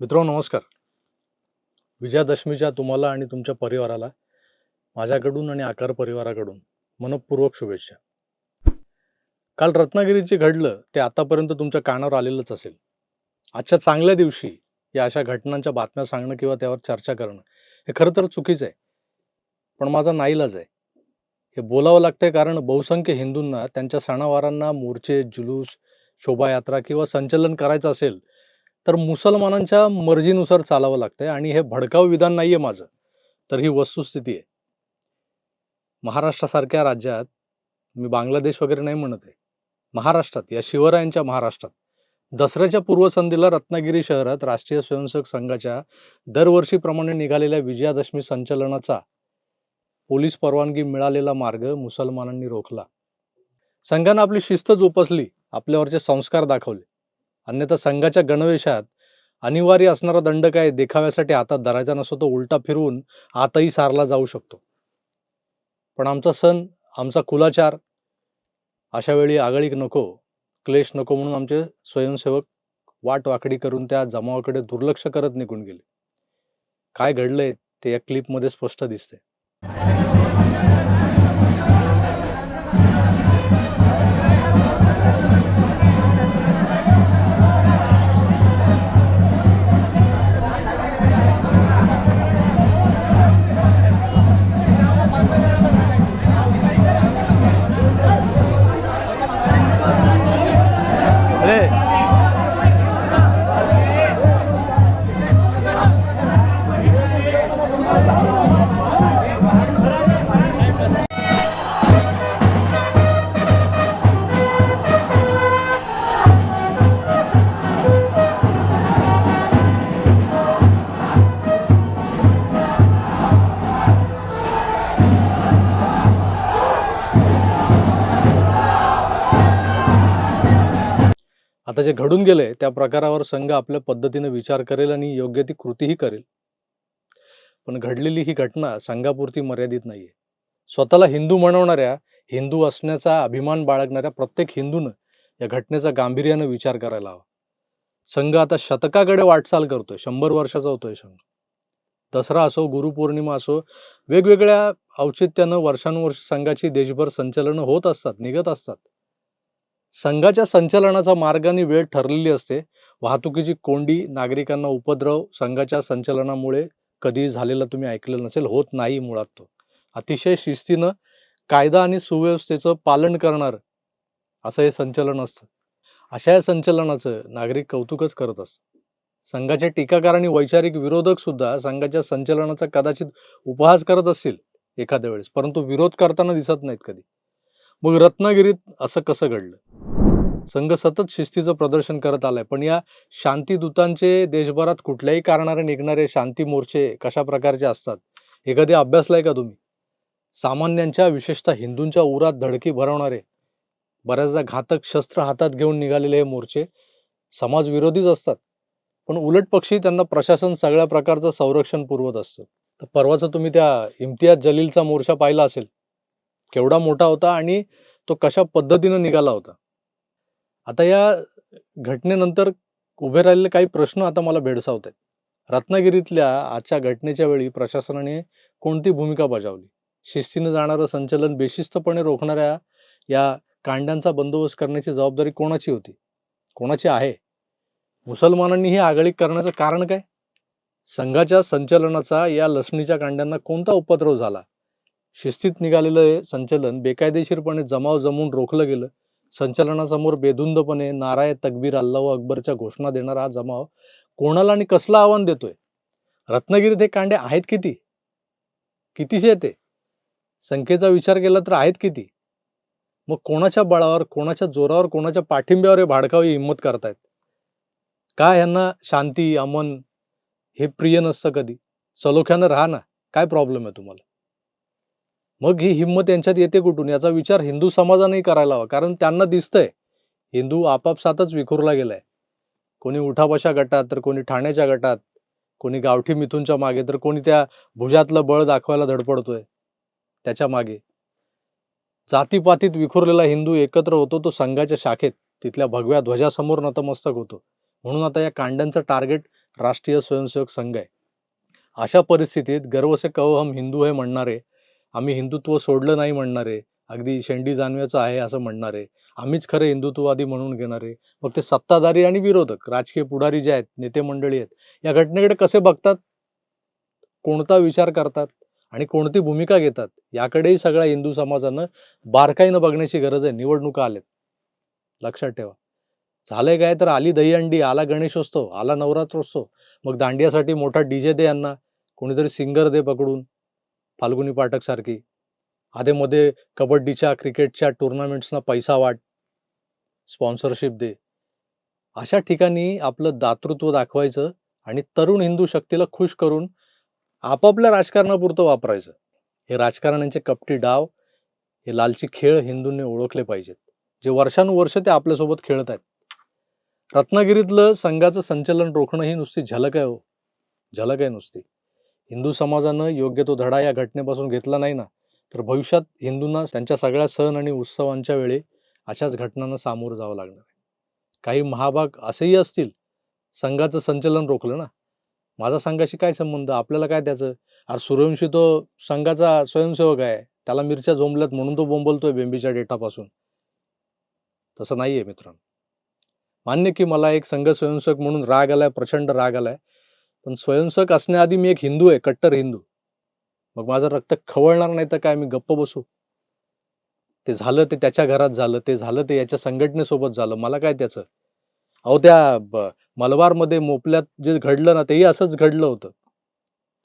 मित्रो नमस्कार. विजयादशमीच्या तुम्हाला आणि तुमच्या परिवाराला माझ्याकडून आणि आकार परिवाराकडून मनपूर्वक शुभेच्छा. काल रत्नागिरीत जे घडलं ते आतापर्यंत तुमच्या कानावर आलेलंच असेल. आजच्या चांगल्या दिवशी या अशा घटनांच्या बातम्या सांगणं किंवा त्यावर चर्चा करणं हे खरं तर चुकीचं आहे. पण माझा नाईलाज आहे. हे बोलावं लागतंय कारण बहुसंख्य हिंदूंना त्यांच्या सणावारांना मोर्चे जुलूस शोभायात्रा किंवा संचलन करायचं असेल तर मुसलमानांच्या मर्जीनुसार चालावं लागतंय आणि हे भडकाव विधान नाहीये माझं. तर ही वस्तुस्थिती आहे. महाराष्ट्रासारख्या राज्यात मी बांगलादेश वगैरे नाही म्हणत आहे. महाराष्ट्रात या शिवरायांच्या महाराष्ट्रात दसऱ्याच्या पूर्वसंध्येला रत्नागिरी शहरात राष्ट्रीय स्वयंसेवक संघाच्या दरवर्षीप्रमाणे निघालेल्या विजयादशमी संचलनाचा पोलीस परवानगी मिळालेला मार्ग मुसलमानांनी रोखला. संघानं आपली शिस्त जोपासली आपल्यावरचे संस्कार दाखवले. अन्यथा संघाच्या गणवेशात अनिवार्य असणारा दंड काय देखाव्यासाठी हातात धरायचा नसतो तो उलटा फिरवून आताही सारला जाऊ शकतो. पण आमचा सण आमचा कुलाचार अशा वेळी आगळीक नको क्लेश नको म्हणून आमचे स्वयंसेवक वाट वाकडी करून त्या जमावाकडे दुर्लक्ष करत निघून गेले. काय घडलंय ते या क्लिपमध्ये स्पष्ट दिसते आता जे घडून गेले त्या प्रकारावर संघ आपल्या पद्धतीने विचार करेल आणि योग्य ती कृतीही करेल. पण घडलेली ही घटना संघापुरती मर्यादित नाहीये. स्वतःला हिंदू म्हणवणाऱ्या हिंदू असण्याचा अभिमान बाळगणाऱ्या प्रत्येक हिंदूनं या घटनेचा गांभीर्यानं विचार करायला हवा. संघ आता शतकाकडे वाटचाल करतोय शंभर वर्षाचा होतोय संघ. दसरा असो गुरुपौर्णिमा असो वेगवेगळ्या औचित्यानं वर्षानुवर्ष संघाची देशभर संचलनं होत असतात निघत असतात. संघाच्या संचलनाचा मार्ग आणि वेळ ठरलेली असते. वाहतुकीची कोंडी नागरिकांना उपद्रव संघाच्या संचलनामुळे कधी झालेला तुम्ही ऐकलेलं नसेल होत नाही मुळात तो. अतिशय शिस्तीनं कायदा आणि सुव्यवस्थेचं पालन करणार असं हे संचलन असतं. अशा या संचलनाचं नागरिक कौतुकच करत असतं. संघाचे टीकाकार आणि वैचारिक विरोधक सुद्धा संघाच्या संचलनाचा कदाचित उपहास करत असतील एखाद्या वेळेस परंतु विरोध करताना दिसत नाहीत कधी. मग रत्नागिरीत असं कसं घडलं? संघ सतत शिस्तीचं प्रदर्शन करत आलाय पण या शांतीदूतांचे देशभरात कुठल्याही कारणाने निघणारे शांती मोर्चे कशा प्रकारचे असतात हे कधी अभ्यासलाय का तुम्ही? सामान्यांच्या विशेषतः हिंदूंच्या उरात धडकी भरवणारे बऱ्याचदा घातक शस्त्र हातात घेऊन निघालेले हे मोर्चे समाजविरोधीच असतात. पण उलट पक्षी त्यांना प्रशासन सगळ्या प्रकारचं संरक्षण पुरवत असतं. तर परवाचं तुम्ही त्या इम्तियाज जलीलचा मोर्चा पाहिला असेल केवढा मोठा होता आणि तो कशा पद्धतीनं निघाला होता. आता या घटनेनंतर उभे राहिलेले काही प्रश्न आता मला भेडसावत आहेत. रत्नागिरीतल्या आजच्या घटनेच्या वेळी प्रशासनाने कोणती भूमिका बजावली? शिस्तीनं जाणारं संचलन बेशिस्तपणे रोखणाऱ्या या कांड्यांचा बंदोबस्त करण्याची जबाबदारी कोणाची होती? कोणाची आहे? मुसलमानांनी ही आगळीक करण्याचं कारण काय? संघाच्या संचलनाचा या लसणीच्या कांड्यांना कोणता उपद्रव झाला? शिस्तीत निघालेलं हे संचलन बेकायदेशीरपणे जमाव जमून रोखलं गेलं. संचलनासमोर बेधुंदपणे नाराय तकबीर अल्लाह अकबरच्या घोषणा देणारा हा जमाव कोणाला आणि कसलं आव्हान देतोय? रत्नागिरीत हे कांडे आहेत किती? कितीशे ते? संख्येचा विचार केला तर आहेत किती? मग कोणाच्या बळावर कोणाच्या जोरावर कोणाच्या पाठिंब्यावर हे भाडकावी हिंमत करतायत? का यांना शांती अमन हे प्रिय नसतं कधी? सलोख्यानं राहा ना. काय प्रॉब्लेम आहे तुम्हाला? मग ही हिंमत यांच्यात येते कुठून? याचा विचार हिंदू समाजानेही करायला हवा कारण त्यांना दिसतंय. हिंदू आपापसातच विखुरला गेलाय. कोणी उठाबशा गटात तर कोणी ठाण्याच्या गटात कोणी गावठी मिथूनच्या मागे तर कोणी त्या भुजातलं बळ दाखवायला धडपडतोय त्याच्यामागे. जातीपातीत विखुरलेला हिंदू एकत्र होतो तो संघाच्या शाखेत तिथल्या भगव्या ध्वजासमोर नतमस्तक होतो. म्हणून आता या कांड्यांचं टार्गेट राष्ट्रीय स्वयंसेवक संघ आहे. अशा परिस्थितीत गर्व से कहो हम हिंदू हे म्हणणारे आम्ही हिंदुत्व सोडलं नाही म्हणणारे अगदी शेंडी जानव्याचं आहे असं म्हणणारे आम्हीच खरे हिंदुत्ववादी म्हणून घेणारे. मग ते सत्ताधारी आणि विरोधक राजकीय पुढारी जे आहेत नेते मंडळी आहेत या घटनेकडे कसे बघतात? कोणता विचार करतात? आणि कोणती भूमिका घेतात? याकडेही सगळ्या हिंदू समाजानं बारकाईनं बघण्याची गरज आहे. निवडणुका आल्यात लक्षात ठेवा. झालंय काय तर आली दहीहंडी आला गणेशोत्सव आला नवरात्रोत्सव. मग दांडियासाठी मोठा डीजे दे यांना कोणीतरी सिंगर दे पकडून. फाल्गुनी पाठक सारखी. आधेमध्ये कबड्डीच्या क्रिकेटच्या टुर्नामेंट्सना पैसा वाट स्पॉन्सरशिप दे. अशा ठिकाणी आपलं दातृत्व दाखवायचं आणि तरुण हिंदू शक्तीला खुश करून आपापल्या राजकारणापुरतं वापरायचं. हे राजकारण्यांचे कपटी डाव हे लालची खेळ हिंदूंनी ओळखले पाहिजेत. जे वर्षानुवर्ष ते आपल्यासोबत खेळत आहेत. रत्नागिरीतलं संघाचं संचलन रोखणं ही नुसती झलक आहे हो. झलक आहे नुसती. हिंदू समाजानं योग्य तो धडा या घटनेपासून घेतला नाही ना तर भविष्यात हिंदूंना त्यांच्या सगळ्या सण आणि उत्सवांच्या वेळी अशाच घटनांना सामोरं जावं लागणार आहे. काही महाभाग असेही असतील संघाचं संचलन रोखलं ना. माझा संघाशी काय संबंध? आपल्याला काय त्याचं? अरे सूर्यवंशी तो संघाचा स्वयंसेवक आहे. त्याला मिरच्या झोंबल्यात म्हणून तो बोंबलतोय बेंबीच्या डेटापासून. तसं नाहीये मित्रांनो. मान्य की मला एक संघ स्वयंसेवक म्हणून राग आलाय प्रचंड राग आलाय. पण स्वयंसेवक असण्याआधी मी एक हिंदू आहे कट्टर हिंदू. मग माझं रक्त खवळणार नाही तर काय मी गप्प बसू? ते झालं ते त्याच्या घरात झालं ते झालं ते याच्या संघटनेसोबत झालं मला काय त्याचं? अहो त्या मलबारमध्ये मोपल्यात जे घडलं ना तेही असंच घडलं होतं.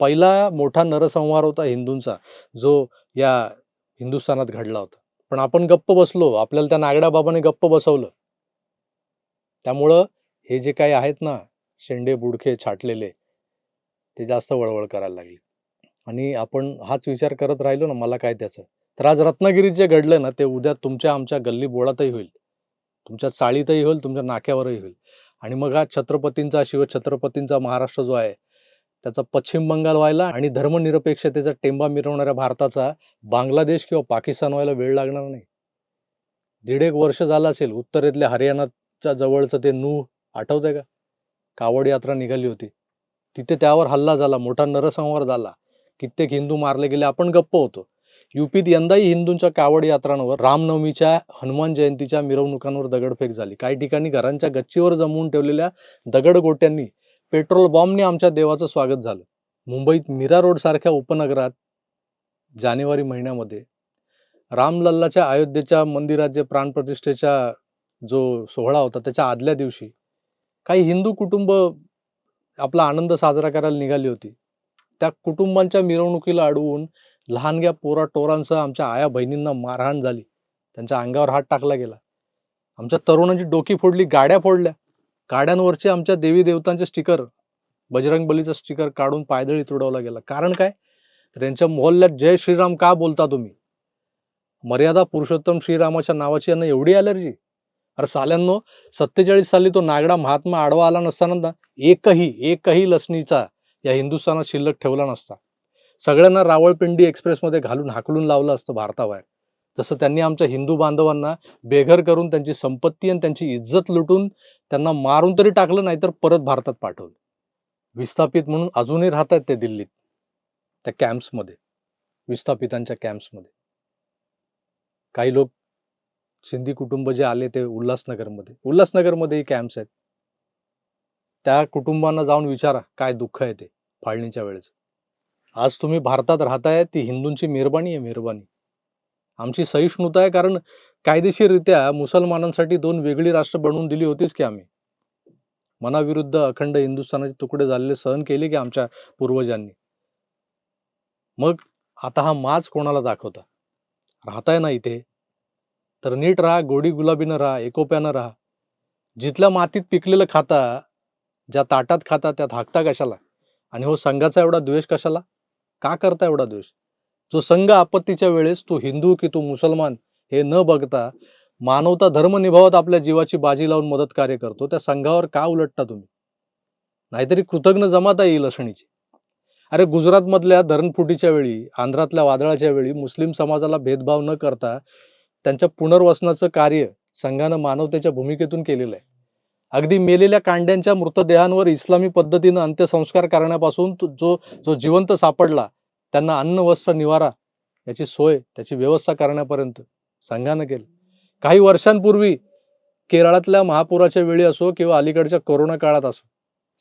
पहिला मोठा नरसंहार होता हिंदूंचा जो या हिंदुस्थानात घडला होता. पण आपण गप्प बसलो आपल्याला त्या नागड्या बाबाने गप्प बसवलं. त्यामुळं हे जे काही आहेत ना शेंडे बुडखे छाटलेले ते जास्त वळवळ करायला लागले. आणि आपण हाच विचार करत राहिलो ना मला काय त्याचं? तर आज रत्नागिरीत जे घडलं ना ते उद्या तुमच्या आमच्या गल्ली बोळातही होईल. तुमच्या चाळीतही होईल तुमच्या नाक्यावरही होईल. आणि मग हा छत्रपतींचा शिवछत्रपतींचा महाराष्ट्र जो आहे त्याचा पश्चिम बंगाल व्हायला आणि धर्मनिरपेक्षतेचा टेंबा मिरवणाऱ्या भारताचा बांगलादेश किंवा पाकिस्तान व्हायला वेळ लागणार नाही. दीड एक वर्ष झालं असेल उत्तरेतल्या हरियाणाच्या जवळचं ते नू आठवतंय का? कावड यात्रा निघाली होती. तिथे त्यावर हल्ला झाला मोठा नरसंहार झाला. कित्येक हिंदू मारले गेले. आपण गप्प होतो. युपीत यंदाही हिंदूंच्या कावड यात्रांवर रामनवमीच्या हनुमान जयंतीच्या मिरवणुकांवर दगडफेक झाली. काही ठिकाणी घरांच्या गच्चीवर जमवून ठेवलेल्या दगडगोट्यांनी पेट्रोल बॉम्बने आमच्या देवाचं स्वागत झालं. मुंबईत मीरा रोड सारख्या उपनगरात जानेवारी महिन्यामध्ये रामलल्लाच्या अयोध्येच्या मंदिरात जे प्राणप्रतिष्ठेचा जो सोहळा होता त्याच्या आदल्या दिवशी काही हिंदू कुटुंब आपला आनंद साजरा करायला निघाली होती. त्या कुटुंबांच्या मिरवणुकीला अडवून लहानग्या पोरा टोरांसह आमच्या आया बहिणींना मारहाण झाली. त्यांच्या अंगावर हात टाकला गेला. आमच्या तरुणांची डोकी फोडली गाड्या फोडल्या. गाड्यांवरचे आमच्या देवी देवतांचे स्टिकर बजरंग बलीचा स्टिकर काढून पायदळी तुडवला गेला. कारण काय? तर यांच्या मोहल्ल्यात जय श्रीराम का बोलता तुम्ही? मर्यादा पुरुषोत्तम श्रीरामाच्या नावाची यांना एवढी अलर्जी अरे साल्यांनो सत्तेचाळीस साली तो नागडा महात्मा आडवा आला नसताना ना एकही एकही लसणीचा या हिंदुस्थानात शिल्लक ठेवला नसता. सगळ्यांना रावळपिंडी एक्सप्रेसमध्ये घालून हाकलून लावलं असतं भारताबाहेर. जसं त्यांनी आमच्या हिंदू बांधवांना बेघर करून त्यांची संपत्ती आणि त्यांची इज्जत लुटून त्यांना मारून तरी टाकलं नाही तर परत भारतात पाठवलं. विस्थापित म्हणून अजूनही राहतात ते दिल्लीत त्या कॅम्प्समध्ये विस्थापितांच्या कॅम्प्समध्ये. काही लोक सिंधी कुटुंब जे आले ते उल्हासनगरमध्ये. उल्हासनगरमध्येही कॅम्प्स आहेत. त्या कुटुंबांना जाऊन विचारा काय दुःख आहे ते फाळणीच्या वेळेस आज तुम्ही भारतात राहताय ती हिंदूंची मेहरबानी आहे मेहरबानी. आमची सहिष्णुता आहे कारण कायदेशीररित्या मुसलमानांसाठी दोन वेगळी राष्ट्र बनवून दिली होतीच की आम्ही. मनाविरुद्ध अखंड हिंदुस्थानाचे तुकडे झालेले सहन केले की आमच्या पूर्वजांनी. मग आता हा माज कोणाला दाखवता? राहताय ना इथे. तर नीट राहा गोडी गुलाबीनं राहा एकोप्यानं राहा. जिथल्या मातीत पिकलेलं खाता ज्या ताटात खाता त्यात हाकता कशाला? आणि हो संघाचा एवढा द्वेष कशाला? का करता एवढा द्वेष? जो संघ आपत्तीच्या वेळेस तू हिंदू की तू मुसलमान हे न बघता मानवता धर्म निभावत आपल्या जीवाची बाजी लावून मदत कार्य करतो त्या संघावर का उलटता तुम्ही? नाहीतरी कृतज्ञ जमाता येईल असणीची. अरे गुजरातमधल्या धरणफुटीच्या वेळी आंध्रातल्या वादळाच्या वेळी मुस्लिम समाजाला भेदभाव न करता त्यांच्या पुनर्वसनाचं कार्य संघानं मानवतेच्या भूमिकेतून केलेलं आहे. अगदी मेलेल्या कांड्यांच्या मृतदेहांवर इस्लामी पद्धतीनं अंत्यसंस्कार करण्यापासून जो जो जिवंत सापडला त्यांना अन्न वस्त्र निवारा याची सोय त्याची व्यवस्था करण्यापर्यंत संघानं केलं. काही वर्षांपूर्वी केरळातल्या महापुराच्या वेळी असो किंवा अलीकडच्या कोरोना काळात असो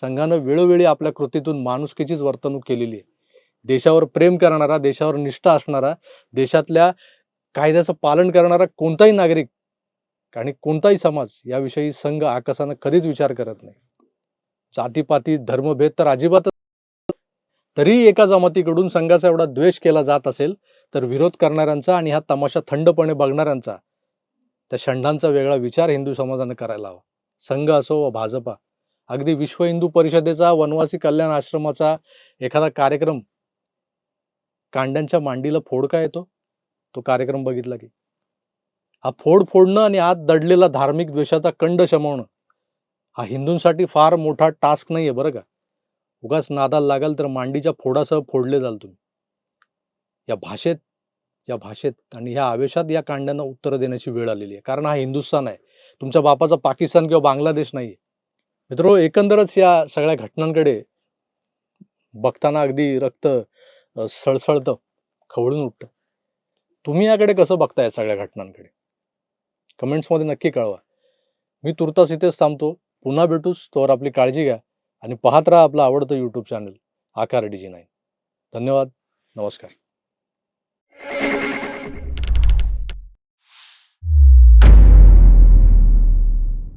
संघानं वेळोवेळी आपल्या कृतीतून माणुसकीचीच वर्तणूक केलेली आहे. देशावर प्रेम करणारा देशावर निष्ठा असणारा देशातल्या कायद्याचं पालन करणारा कोणताही नागरिक आणि कोणताही समाज याविषयी संघ आकाशानं कधीच विचार करत नाही. जातीपाती धर्मभेद तर अजिबातच तरी एका जमातीकडून संघाचा एवढा द्वेष केला जात असेल तर विरोध करणाऱ्यांचा आणि हा तमाशा थंडपणे बघणाऱ्यांचा त्या षंडांचा वेगळा विचार हिंदू समाजाने करायला हवा. संघ असो व भाजपा अगदी विश्व हिंदू परिषदेचा वनवासी कल्याण आश्रमाचा एखादा कार्यक्रम कांड्यांच्या मांडीला फोडका येतो? तो कार्यक्रम बघितला की. हा फोड फोडणं आणि आत दडलेला धार्मिक द्वेषाचा कंड शमवणं हा हिंदूंसाठी फार मोठा टास्क नाहीये बरं का. उगाच नादाला लागाल तर मांडीच्या फोडासह फोडले जाल तुम्ही. या भाषेत या भाषेत आणि ह्या आवेशात या कांड्यांना उत्तर देण्याची वेळ आलेली आहे. कारण हा हिंदुस्थान आहे. तुमच्या बापाचा पाकिस्तान किंवा बांगलादेश नाहीये. मित्रो एकंदरच या सगळ्या घटनांकडे बघताना अगदी रक्त सळसळतं खवळून उठतं. तुम्ही याकडे कसं बघताय सगळ्या घटनांकडे? कमेंट्समध्ये नक्की कळवा. मी तुर्तास इथेच थांबतो. पुन्हा भेटूच तोवर आपली काळजी घ्या आणि पाहत राहा आपलं आवडतं YouTube channel Aakar D G nine. धन्यवाद. नमस्कार.